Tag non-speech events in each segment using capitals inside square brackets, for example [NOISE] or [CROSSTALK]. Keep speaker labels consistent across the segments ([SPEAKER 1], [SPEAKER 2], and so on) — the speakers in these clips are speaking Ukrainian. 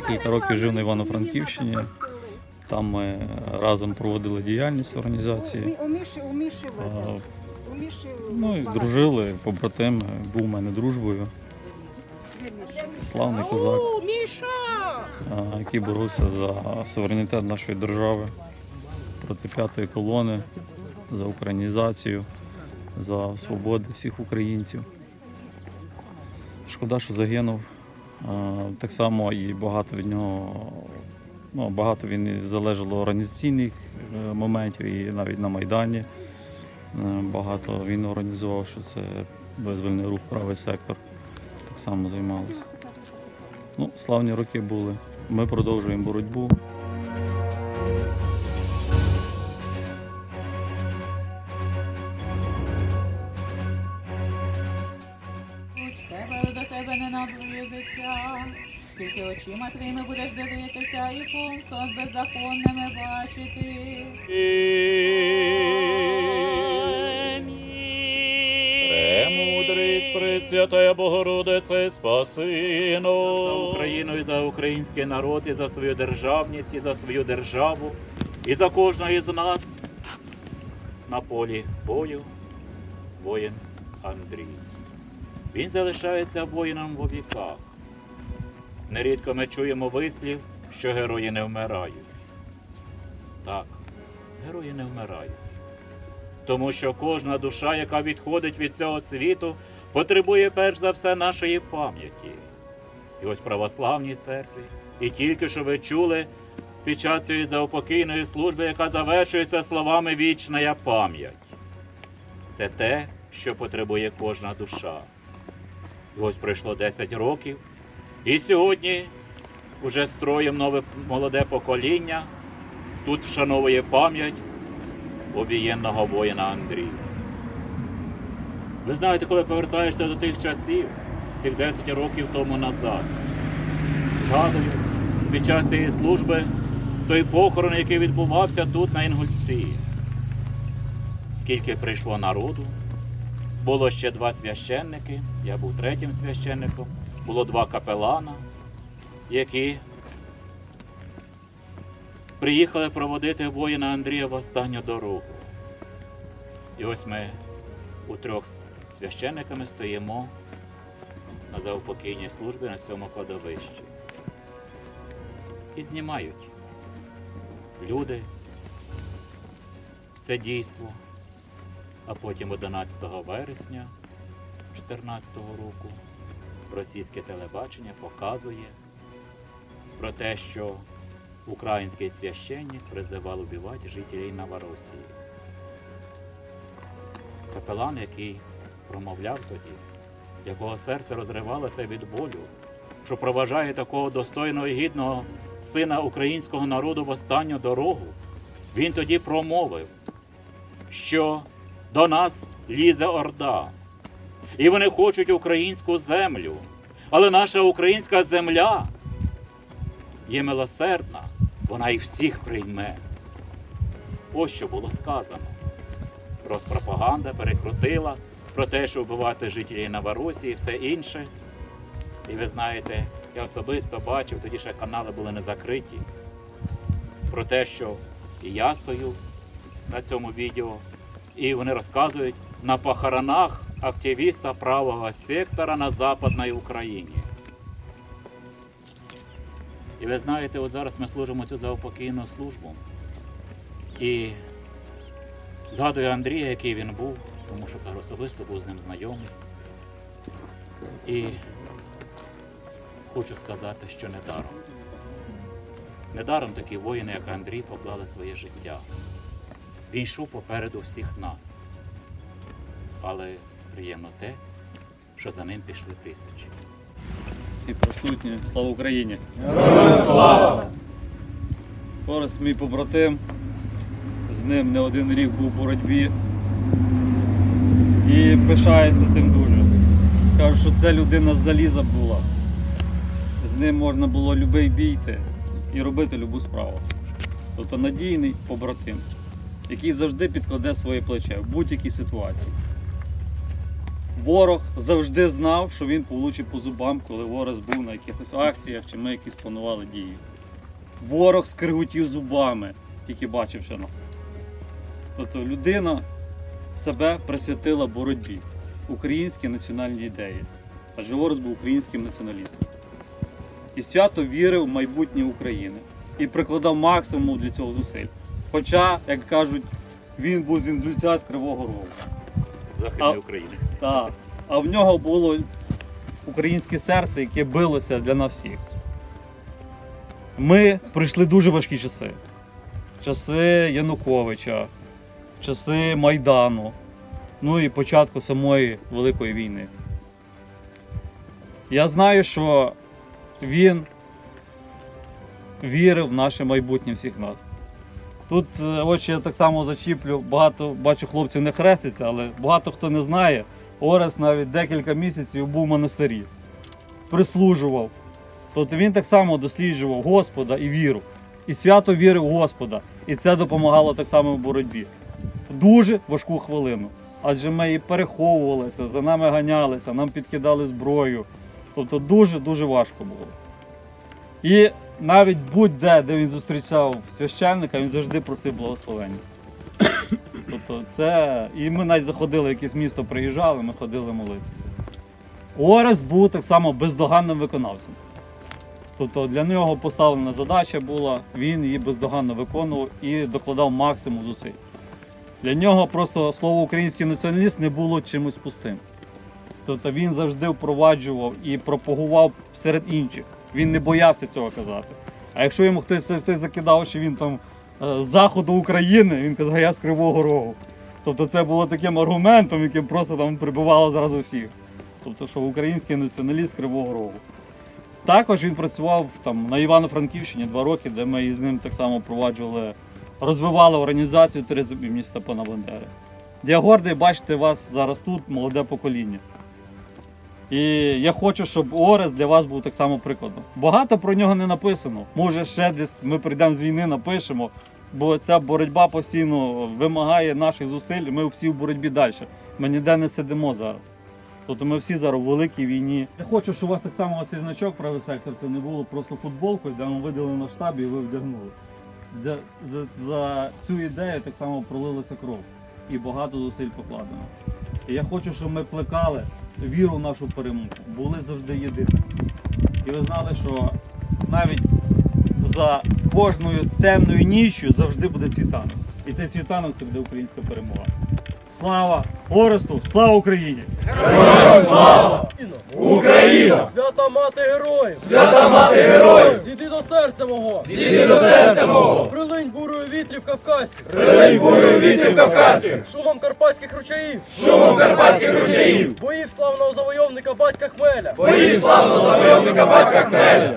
[SPEAKER 1] декілька років жив на Івано-Франківщині. Там ми разом проводили діяльність організації. Ну і дружили, побратими, був у мене дружбою. Славний козак, який боровся за суверенітет нашої держави проти п'ятої колони, за українізацію, за свободу всіх українців. Шкода, що загинув. А, Так само і багато від нього, ну, багато він залежало організаційних е, моментів, і навіть на Майдані. Е, Багато він організував, що це визвольний рух, правий сектор. Так само займалися. Ну, славні роки були. Ми продовжуємо боротьбу.
[SPEAKER 2] Наблизиться. Тільки очима твоїми будеш дивитися і пунктом беззаконними бачити.
[SPEAKER 3] Премудрість, Пресвятая Богородице, спаси нас. За Україну і за український народ, і за свою державність, і за свою державу, і за кожного із нас на полі бою воїн Андрій. Він залишається воїном в віках. Нерідко ми чуємо вислів, що герої не вмирають. Так, герої не вмирають. Тому що кожна душа, яка відходить від цього світу, потребує перш за все нашої пам'яті. І ось в православній церкві. І тільки що ви чули під час цієї заупокійної служби, яка завершується словами вічна пам'ять. Це те, що потребує кожна душа. Ось пройшло 10 років. І сьогодні уже строїм нове молоде покоління. Тут вшановує пам'ять обієнного воїна Андрія. Ви знаєте, коли повертаєшся до тих часів, тих 10 років тому назад, згадую під час цієї служби той похорон, який відбувався тут на Інгульці. Скільки прийшло народу, було ще два священники, я був третім священником, було два капелана, які приїхали проводити воїна Андрія в останню дорогу. І ось ми у трьох священниками стоїмо на заупокійній службі на цьому кладовищі. І знімають люди це дійство. А потім 11 вересня 2014 року російське телебачення показує про те, що український священник призивав убивати жителів Новоросії. Капелан, який промовляв тоді, якого серце розривалося від болю, що проважає такого достойного і гідного сина українського народу в останню дорогу, він тоді промовив, що до нас лізе орда, і вони хочуть українську землю, але наша українська земля є милосердна, вона їх всіх прийме. Ось що було сказано. Розпропаганда перекрутила про те, що вбивати жителів Новоросії і все інше. І ви знаєте, я особисто бачив, тоді ще канали були не закриті. Про те, що і я стою на цьому відео, і вони розказують на похоронах активіста правого сектора на Западній Україні. І ви знаєте, от зараз ми служимо цю заупокійну службу. І згадую Андрія, який він був, тому що особисто був з ним знайомий. І хочу сказати, що недаром. Недаром такі воїни, як Андрій, поклали своє життя. Він йшов попереду всіх нас. Але приємно те, що за ним пішли тисячі.
[SPEAKER 1] Всі присутні. Слава Україні!
[SPEAKER 4] Героям слава!
[SPEAKER 1] Орес мій побратим. З ним не один рік був у боротьбі. І пишаюся цим дуже. Скажу, що це людина з заліза була. З ним можна було любий бій йти і робити любу справу. Тобто надійний побратим, який завжди підкладе своє плече в будь-якій ситуації. Ворог завжди знав, що він получить по зубам, коли Ворос був на якихось акціях чи ми якісь планували дії. Ворог скриготів зубами, тільки бачивши нас. Тобто людина себе присвятила боротьбі, українській національній ідеї. Адже Ворос був українським націоналістом. І свято вірив в майбутнє України і прикладав максимум для цього зусиль. Хоча, як кажуть, він був з інзульця з Кривого Рогу.
[SPEAKER 3] Західної
[SPEAKER 1] А-
[SPEAKER 3] України.
[SPEAKER 1] Так. А в нього було українське серце, яке билося для нас всіх. Ми пройшли дуже важкі часи. Часи Януковича, часи Майдану, ну і початку самої Великої війни. Я знаю, що він вірив в наше майбутнє всіх нас. Тут е, очі я так само зачіплю, багато бачу хлопців не хреститься, але багато хто не знає. Орес навіть декілька місяців був в монастирі, прислужував. Тобто він так само досліджував Господа і віру. І свято вірив Господа. І це допомагало так само в боротьбі. Дуже важку хвилину. Адже ми і переховувалися, за нами ганялися, нам підкидали зброю. Тобто дуже-дуже важко було. І навіть будь-де, де він зустрічав священника, він завжди просив благословення. [COUGHS] Тобто це. І ми навіть заходили в якесь місто, приїжджали, ми ходили молитися. Орес був так само бездоганним виконавцем. Тобто для нього поставлена задача була, він її бездоганно виконував і докладав максимум зусиль. Для нього просто слово український націоналіст не було чимось пустим. Тобто він завжди впроваджував і пропагував серед інших. Він не боявся цього казати. А якщо йому хтось, хтось закидав, що він там е, з заходу України, він казав, я з Кривого Рогу. Тобто це було таким аргументом, яким просто там прибивало зразу всіх. Тобто, що український націоналіст Кривого Рогу. Також він працював там на Івано-Франківщині два роки, де ми із ним так само впроваджували, розвивали організацію туризму імені Степана Бандери. Я гордий бачити вас зараз тут, молоде покоління. І я хочу, щоб Орес для вас був так само прикладом. Багато про нього не написано. Може, ще десь ми прийдемо з війни, напишемо, бо ця боротьба постійно вимагає наших зусиль. Ми всі в боротьбі далі. Ми ніде не сидимо зараз. Тобто ми всі зараз у великій війні. Я хочу, щоб у вас так само оцей значок правий сектор це не було просто футболкою, де вам видали на штабі і ви вдягнули. Де, за, за цю ідею так само пролилася кров і багато зусиль покладено. І я хочу, щоб ми плекали віру в нашу перемогу, були завжди єдиними. І ви знали, що навіть за кожною темною ніччю завжди буде світанок. І цей світанок це буде українська перемога. Слава Оресту! Слава Україні!
[SPEAKER 4] Україна!
[SPEAKER 5] Свята мати героїв!
[SPEAKER 4] Свята мати героїв!
[SPEAKER 5] Зійди до серця мого!
[SPEAKER 4] Зійди до серця мого!
[SPEAKER 5] Прилинь бурою вітрів кавказьких!
[SPEAKER 4] Прилинь бурю вітрів кавказьких!
[SPEAKER 5] Шумом карпатських ручаїв!
[SPEAKER 4] Шумом карпатських ручаїв!
[SPEAKER 5] Боїв славного завойовника батька Хмеля!
[SPEAKER 4] Боїв славного завойовника батька Хмеля!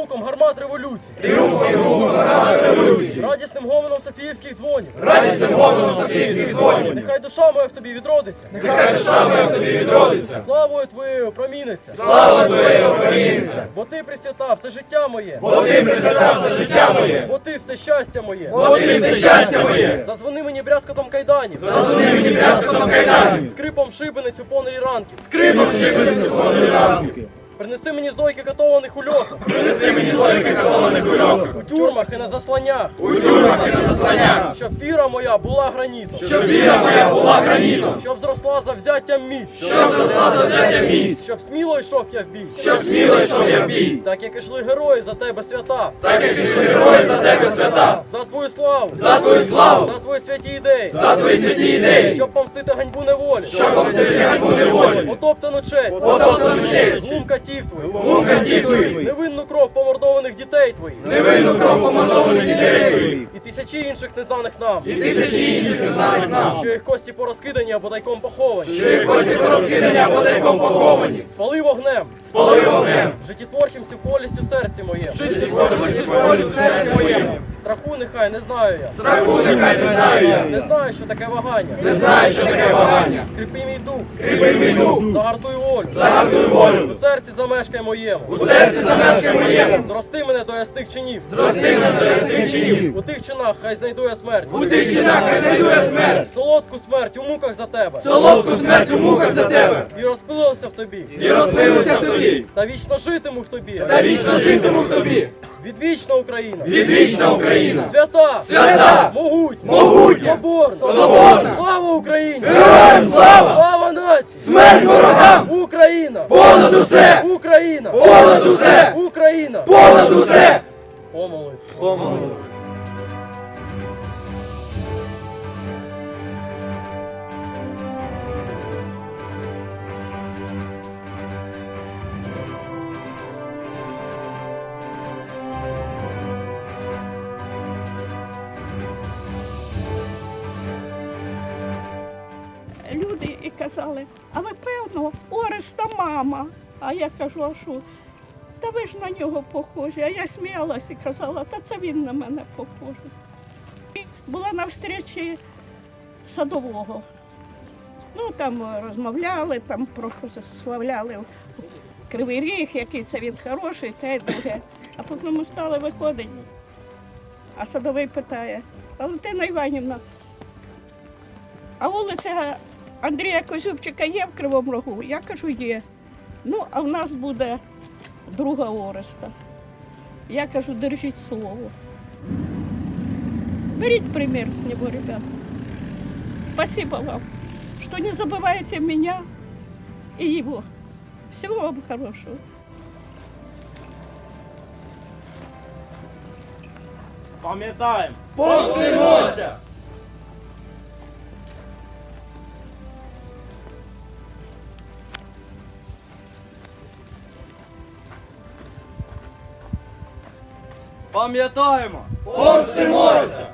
[SPEAKER 5] Гуком гармат революції!
[SPEAKER 4] Тріумфом і гуком гармат революції!
[SPEAKER 5] Радісним гомоном Софіївських дзвонів!
[SPEAKER 4] Радісним гомоном Софійських дзвонів!
[SPEAKER 5] Нехай душа моя в тобі відродиться!
[SPEAKER 4] Нехай душа моя в тобі відродиться!
[SPEAKER 5] Славою твоєю проміниться!
[SPEAKER 4] Слава твоєї українця!
[SPEAKER 5] Бо ти присвята все життя моє!
[SPEAKER 4] Бо ти присвятав все життя моє!
[SPEAKER 5] Бо ти все щастя моє!
[SPEAKER 4] Бо ти все щастя моє!
[SPEAKER 5] Зазвони мені брязкотом кайданів!
[SPEAKER 4] Зазвони мені брязкотом кайданів!
[SPEAKER 5] Скрипом шибениць у понурі ранків!
[SPEAKER 4] Скрипом шибеницю понурі ранки!
[SPEAKER 5] Принеси мені зойки катованих у льохах!
[SPEAKER 4] Принеси мені зойки катованих у льохах!
[SPEAKER 5] У тюрмах і на засланнях!
[SPEAKER 4] У тюрмах і на засланнях!
[SPEAKER 5] Щоб віра моя була гранітом!
[SPEAKER 4] Щоб віра моя була гранітом!
[SPEAKER 5] Щоб зросла за взяттям міць!
[SPEAKER 4] Щоб зросла за взяття місць!
[SPEAKER 5] Щоб сміло йшов я в бій!
[SPEAKER 4] Щоб сміло йшов я в бій!
[SPEAKER 5] Так як ішли герої за тебе свята!
[SPEAKER 4] Так як ішли герої за тебе свята!
[SPEAKER 5] За твою славу!
[SPEAKER 4] За твою славу!
[SPEAKER 5] За твої святі ідеї!
[SPEAKER 4] За твої святі ідеї!
[SPEAKER 5] Щоб помстити ганьбу неволі!
[SPEAKER 4] Щоб помстити ганьбу неволі!
[SPEAKER 5] Потоптану честь!
[SPEAKER 4] Потоптану честь!
[SPEAKER 5] Катів твоїх!
[SPEAKER 4] Лук катів твоїх!
[SPEAKER 5] Невинну кров помордованих дітей твоїх!
[SPEAKER 4] Невинну кров помордованих дітей твоїх!
[SPEAKER 5] І тисячі інших незнаних нам!
[SPEAKER 4] І тисячі інших незнаних нам!
[SPEAKER 5] Що їх кості порозкидані або тайком поховані!
[SPEAKER 4] Що їх кості порозкидані або тайком поховані!
[SPEAKER 5] Спали вогнем!
[SPEAKER 4] Спали вогнем!
[SPEAKER 5] Життєтворчим сівколістю серці моє!
[SPEAKER 4] Життєтворчим в в серці моєму!
[SPEAKER 5] Страху нехай не знаю я.
[SPEAKER 4] Страху нехай не знаю я.
[SPEAKER 5] Не знаю, що таке вагання.
[SPEAKER 4] Не знаю, що таке вагання.
[SPEAKER 5] Скріпи мій дух.
[SPEAKER 4] Скріпи мій дух.
[SPEAKER 5] Загартуй волю.
[SPEAKER 4] Загартуй волю.
[SPEAKER 5] У серці замешкай моєму.
[SPEAKER 4] У серці замешкай моєму.
[SPEAKER 5] Зрости мене до ясних чинів.
[SPEAKER 4] Зрости мене до ясних чинів.
[SPEAKER 5] У тих чинах хай знайду я смерть.
[SPEAKER 4] У тих чинах хай знайду я смерть.
[SPEAKER 5] Солодку смерть у муках за тебе.
[SPEAKER 4] Солодку смерть у муках за тебе.
[SPEAKER 5] І розпилився в тобі.
[SPEAKER 4] І розпилився в тобі.
[SPEAKER 5] Та вічно житиму в тобі.
[SPEAKER 4] Та вічно житиму в тобі.
[SPEAKER 5] Відвічна Україна.
[SPEAKER 4] Відвічна Україна.
[SPEAKER 5] Свята!
[SPEAKER 4] Свята!
[SPEAKER 5] Могутня!
[SPEAKER 4] Могутня!
[SPEAKER 5] Соборна!
[SPEAKER 4] Соборна!
[SPEAKER 5] Слава Україні!
[SPEAKER 4] Героям слава!
[SPEAKER 5] Слава нації!
[SPEAKER 4] Смерть ворогам!
[SPEAKER 5] Україна!
[SPEAKER 4] Понад усе!
[SPEAKER 5] Україна!
[SPEAKER 4] Понад усе!
[SPEAKER 5] Україна!
[SPEAKER 4] Понад усе!
[SPEAKER 5] О, молитва!
[SPEAKER 6] А ви певно, Ореста мама. А я кажу, а що? Та ви ж на нього похожі. А я сміялася і казала, та це він на мене похожий. І Була на встречі садового. Ну там розмовляли, там прославляли Кривий Ріг, який це він хороший, те й друге. А потім ми стали виходити. А садовий питає, Валентина Іванівна, а вулиця Андрія Козюбчика є в Кривому Рогу? Я кажу, є. Ну, а в нас буде друга Ореста. Я кажу, держіть слово. Беріть пример с него, ребята. Спасибо вам, что не забываете меня и его. Всего вам хорошего.
[SPEAKER 5] Пам'ятаємо!
[SPEAKER 4] Помстимося!
[SPEAKER 5] Пам'ятаємо!
[SPEAKER 4] Помстимося!